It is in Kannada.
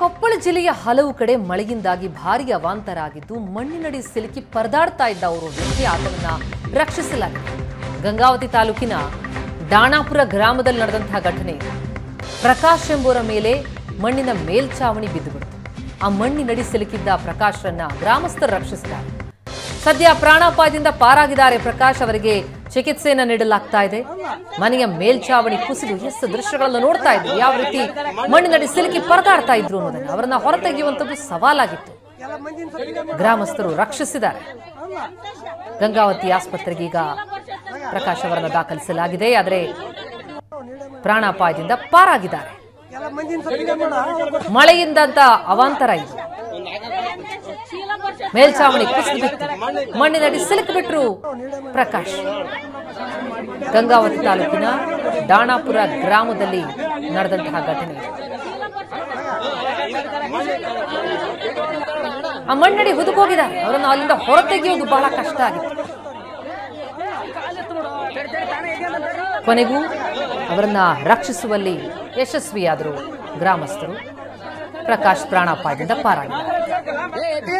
ಕೊಪ್ಪಳ ಜಿಲ್ಲೆಯ ಹಲವು ಕಡೆ ಮಳೆಯಿಂದಾಗಿ ಭಾರೀ ಅವಾಂತರ ಆಗಿದ್ದು ಮಣ್ಣಿನಡಿ ಸಿಲುಕಿ ಪರದಾಡ್ತಾ ಇದ್ದ ಅವರು ವ್ಯಕ್ತಿ ಆತನನ್ನ ರಕ್ಷಿಸಲಾಗಿದೆ. ಗಂಗಾವತಿ ತಾಲೂಕಿನ ದಾಣಾಪುರ ಗ್ರಾಮದಲ್ಲಿ ನಡೆದಂತಹ ಘಟನೆ. ಪ್ರಕಾಶ್ ಎಂಬುವರ ಮೇಲೆ ಮಣ್ಣಿನ ಮೇಲ್ಛಾವಣಿ ಬಿದ್ದುಬಿಡ್ತು. ಆ ಮಣ್ಣಿನಡಿ ಸಿಲುಕಿದ್ದ ಪ್ರಕಾಶ್ರನ್ನ ಗ್ರಾಮಸ್ಥರು ರಕ್ಷಿಸಿದ್ದಾರೆ. ಸದ್ಯ ಪ್ರಾಣಾಪಾಯದಿಂದ ಪಾರಾಗಿದ್ದಾರೆ ಪ್ರಕಾಶ್ ಅವರಿಗೆ ಚಿಕಿತ್ಸೆಯನ್ನು ನೀಡಲಾಗ್ತಾ ಇದೆ. ಮನೆಯ ಮೇಲ್ಛಾವಣಿ ಕುಸಿದು ಎಷ್ಟು ದೃಶ್ಯಗಳನ್ನು ನೋಡ್ತಾ ಇದ್ರು ಯಾವ ರೀತಿ ಮಣ್ಣಿನಡಿ ಸಿಲುಕಿ ಪರದಾಡ್ತಾ ಇದ್ರು ಅನ್ನೋದನ್ನ. ಅವರನ್ನ ಹೊರತೆಗೆಯುವಂಥದ್ದು ಸವಾಲಾಗಿತ್ತು. ಗ್ರಾಮಸ್ಥರು ರಕ್ಷಿಸಿದ್ದಾರೆ. ಗಂಗಾವತಿ ಆಸ್ಪತ್ರೆಗೆ ಈಗ ಪ್ರಕಾಶ್ ಅವರನ್ನು ದಾಖಲಿಸಲಾಗಿದೆ. ಆದರೆ ಪ್ರಾಣಾಪಾಯದಿಂದ ಪಾರಾಗಿದ್ದಾರೆ. ಮಳೆಯಿಂದಂತ ಅವಾಂತರ ಇದು. ಮೇಲ್ಛಾವಣಿ ಕುಸಿದು ಬಿತ್ತು. ಮಣ್ಣಿನಡಿ ಸಿಲುಕಿಬಿಟ್ರು ಪ್ರಕಾಶ್. ಗಂಗಾವತಿ ತಾಲೂಕಿನ ದಾಣಾಪುರ ಗ್ರಾಮದಲ್ಲಿ ನಡೆದಂತಹ ಘಟನೆ. ಆ ಮಣ್ಣಡಿ ಹುದುಕೋಗಿದ ಅವರನ್ನು ಅಲ್ಲಿಂದ ಹೊರತೆಗೆಯೋದು ಬಹಳ ಕಷ್ಟ ಆಗಿತ್ತು. ಕೊನೆಗೂ ಅವರನ್ನ ರಕ್ಷಿಸುವಲ್ಲಿ ಯಶಸ್ವಿಯಾದರು ಗ್ರಾಮಸ್ಥರು. ಪ್ರಕಾಶ್ ಪ್ರಾಣಾಪಾಯದಿಂದ ಪಾರಾಗಿದ್ದಾರೆ.